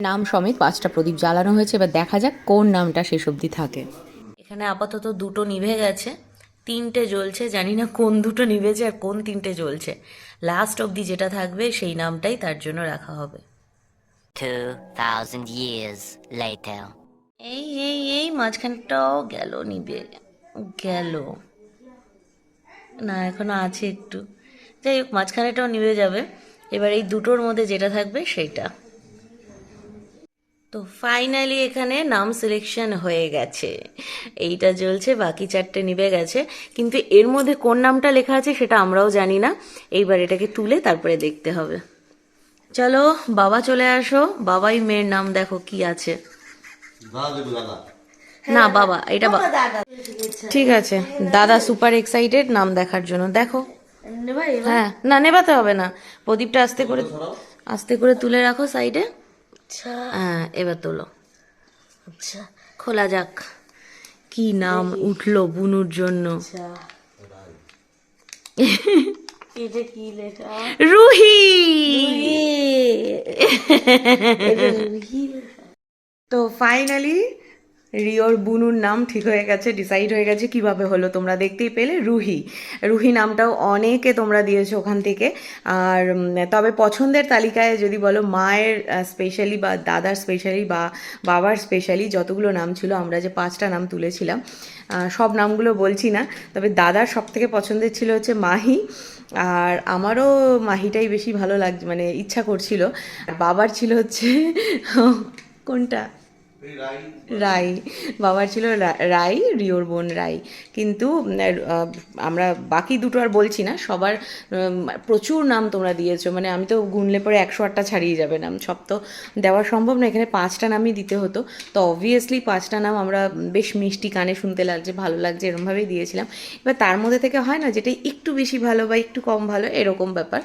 নাম সমেত পাঁচটা প্রদীপ জ্বালানো হয়েছে। এবার দেখা যাক কোন নামটা শেষ অবধি থাকে। এখানে আপাতত দুটো নিভে গেছে। তিনটে জ্বলছে জানি না কোন দুটো নিভেছে আর কোন তিনটে জ্বলছে। লাস্ট অবধি যেটা থাকবে সেই নামটাই তার জন্য রাখা হবে। 2,000 years later. এই এই এই মাঝখানটাও গেল নিবে গেল। না এখনও আছে একটু। যাই হোক মাঝখানেটাও নিভে যাবে। এবার এই দুটোর মধ্যে যেটা থাকবে সেইটা। তো ফাইনালি এখানে নাম সিলেকশন হয়ে গেছে। এইটা জ্বলছে বাকি চারটে নিভে গেছে। কিন্তু এর মধ্যে কোন নামটা লেখা আছে সেটা আমরাও জানি না। এইবার এটাকে তুলে তারপরে দেখতে হবে। চলো বাবা চলে আসো। বাবাই মেয়ের নাম দেখো কি আছে। না বাবা এটা ঠিক আছে। দাদা সুপার এক্সাইটেড নাম দেখার জন্য। দেখো। হ্যাঁ। না নেবাতে হবে না। প্রদীপটা আস্তে করে আস্তে করে তুলে রাখো সাইডে আচ্ছা। হ্যাঁ এবার তোলো। আচ্ছা। খোলা যাক। কি নাম উঠল বুনুর জন্য? আচ্ছা। এটা কি লেখা? রুহি! তো ফাইনালি রিওর বুনুর নাম ঠিক হয়ে গেছে ডিসাইড হয়ে গেছে কীভাবে হলো, তোমরা দেখতেই পেলে রুহি। রুহি নামটাও অনেকে তোমরা দিয়েছ ওখান থেকে। আর তবে পছন্দের তালিকায় যদি বলো মায়ের স্পেশালি বা দাদার স্পেশালি বা বাবার স্পেশালি যতগুলো নাম ছিল, আমরা যে পাঁচটা নাম তুলেছিলাম সব নামগুলো বলছি না। তবে দাদার সব থেকে পছন্দের ছিল হচ্ছে মাহি। আর আমারও মাহিটাই বেশি ভালো লাগছে মানে ইচ্ছা করছিল। বাবার ছিল হচ্ছে, কোনটা? রাই, বাবার ছিল রাই, রিওর বোন রাই। কিন্তু আমরা বাকি দুটো আর বলছি না, সবার প্রচুর নাম তোমরা দিয়েছ। মানে আমি তো গুনলে পরে একশো আটটা ছাড়িয়ে যাবে নাম। সব তো দেওয়া সম্ভব না, এখানে পাঁচটা নামই দিতে হতো। তো অবভিয়াসলি পাঁচটা নাম আমরা বেশ মিষ্টি কানে শুনতে লাগছে, ভালো লাগছে, এরমভাবেই দিয়েছিলাম। এবার তার মধ্যে থেকে হয় না, যেটা একটু বেশি ভালো বা একটু কম ভালো, এরকম ব্যাপার।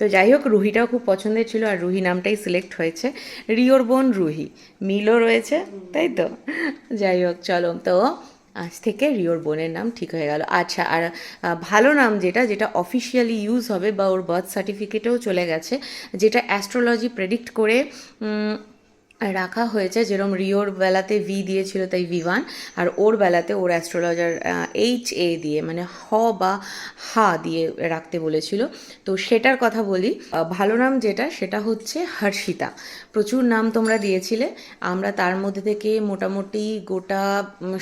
তো যাই হোক, রুহিটাও খুব পছন্দের ছিল আর রুহি নামটাই সিলেক্ট হয়েছে। রিওর বোন রুহি, মিলও রয়েছে, তাই তো? যাই হোক, চলো। তো আজ থেকে রিওর বোনের নাম ঠিক হয়ে গেল। আচ্ছা আর ভালো নাম যেটা যেটা অফিসিয়ালি ইউজ হবে বা ওর বার্থ সার্টিফিকেটেও চলে গেছে, যেটা অ্যাস্ট্রোলজি প্রেডিক্ট করে রাখা হয়েছে যেরকম রিওর বেলাতে ভি দিয়েছিল তাই ভি ওয়ান আর ওর বেলাতে ওর অ্যাস্ট্রোলজার এইচ এ দিয়ে মানে হ বা হা দিয়ে রাখতে বলেছিল। তো সেটার কথা বলি ভালো নাম যেটা, সেটা হচ্ছে হর্ষিতা। প্রচুর নাম তোমরা দিয়েছিলে, আমরা তার মধ্যে থেকে মোটামুটি গোটা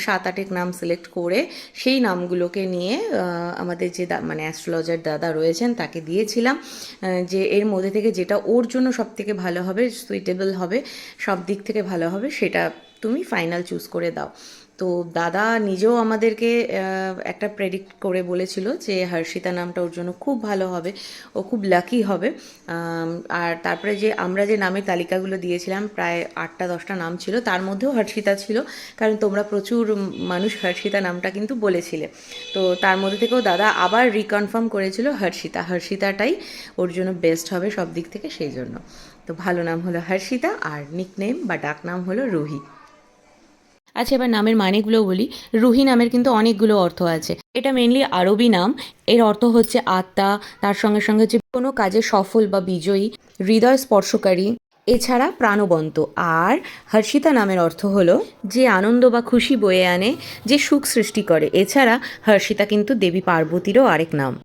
সাত আটেক নাম সিলেক্ট করে সেই নামগুলোকে নিয়ে আমাদের যে মানে অ্যাস্ট্রোলজার দাদা রয়েছেন, তাকে দিয়েছিলাম যে এর মধ্যে থেকে যেটা ওর জন্য সব থেকে ভালো হবে সুইটেবল হবে সব দিক থেকে ভালো হবে, সেটা তুমি ফাইনাল চুজ করে দাও। তো দাদা নিজেও আমাদেরকে একটা প্রেডিক্ট করে বলেছিল যে হর্ষিতা নামটা ওর জন্য খুব ভালো হবে, ও খুব লাকি হবে। আর তারপরে যে আমরা যে নামের তালিকাগুলো দিয়েছিলাম, প্রায় আটটা দশটা নাম ছিল, তার মধ্যেও হর্ষিতা ছিল, কারণ তোমরা প্রচুর মানুষ হর্ষিতা নামটা কিন্তু বলেছিলে। তো তার মধ্যে থেকেও দাদা আবার রিকনফার্ম করেছিল হর্ষিতা, হর্ষিতাটাই ওর জন্য বেস্ট হবে সব দিক থেকে সেই জন্য। তো ভালো নাম হলো হর্ষিতা আর নিকনেম বা ডাক নাম হলো রুহি। আচ্ছা এবার নামের মানেগুলো বলি। রুহি নামের কিন্তু অনেকগুলো অর্থ আছে। এটা মেনলি আরবি নাম। এর অর্থ হচ্ছে আত্মা, তার সঙ্গে সঙ্গে হচ্ছে কোনো কাজে সফল বা বিজয়ী, হৃদয় স্পর্শকারী, এছাড়া প্রাণবন্ত। আর হর্ষিতা নামের অর্থ হলো যে আনন্দ বা খুশি বয়ে আনে, যে সুখ সৃষ্টি করে। এছাড়া হর্ষিতা কিন্তু দেবী পার্বতীরও আরেক নাম।